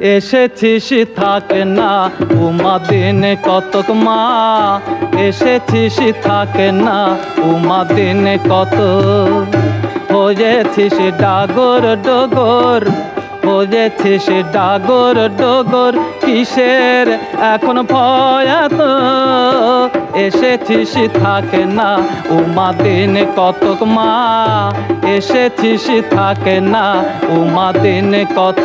এসেছিস থাকে না, উমা দিনে কতক মা। এসেছিস থাকে না, উমা দিনে কত হয়েছিস ডাগর ডগর হয়েছিস ডাগর ডগর কিসের? এখন ভয়াত এসেছিস থাকে না উমা দিন কতক মা। এসেছিস থাকে না উমা দিন কত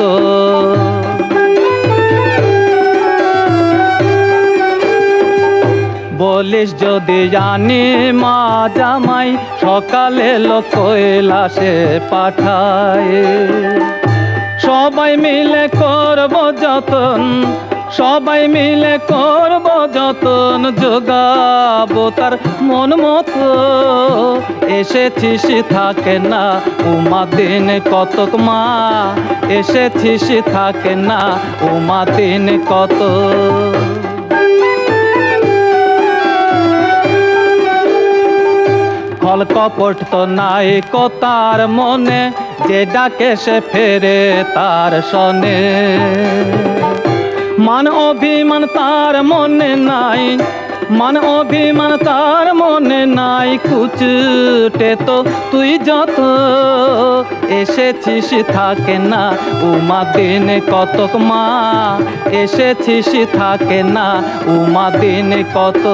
বলিস যদি জানি মা জামাই, সকালে লোক কৈলাসে পাঠায়। সবাই মিলে করব যতন, সবাই মিলে করব যতন যোগাব তার মন মতো। এসেছিস থাকে না উমা দিন কতক মা এসেছিস থাকে না উমা দিন কত ফল কপট তো নাই তার মনে, যে ডাকে সে ফেরে তার সনে। মান অভিমান তার মনে নাই, মান অভিমান তার মনে নাই, কুচুটে তো তুই যত। এসেছিস থাকে না উমা দিন কতক মা, এসেছিস থাকে না উমা দিন কত।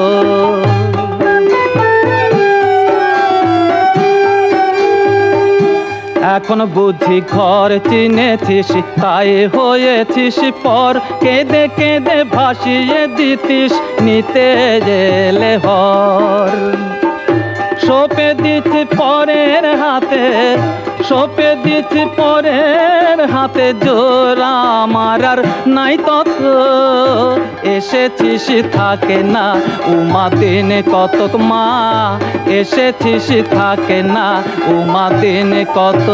এখন বুঝি ঘর চিনেছিস তাই হয়েছিস পর। কেঁদে কেঁদে ভাসিয়ে দিতিস নিতে গেলে হর। দিচ্ছি পরের হাতে, সপে দিচ্ছি পরের হাতে জোরা মারার নাই তত। এসেছিস থাকে না উমা দিনে কতক মা, এসেছিস থাকে না উমা দিনে কত।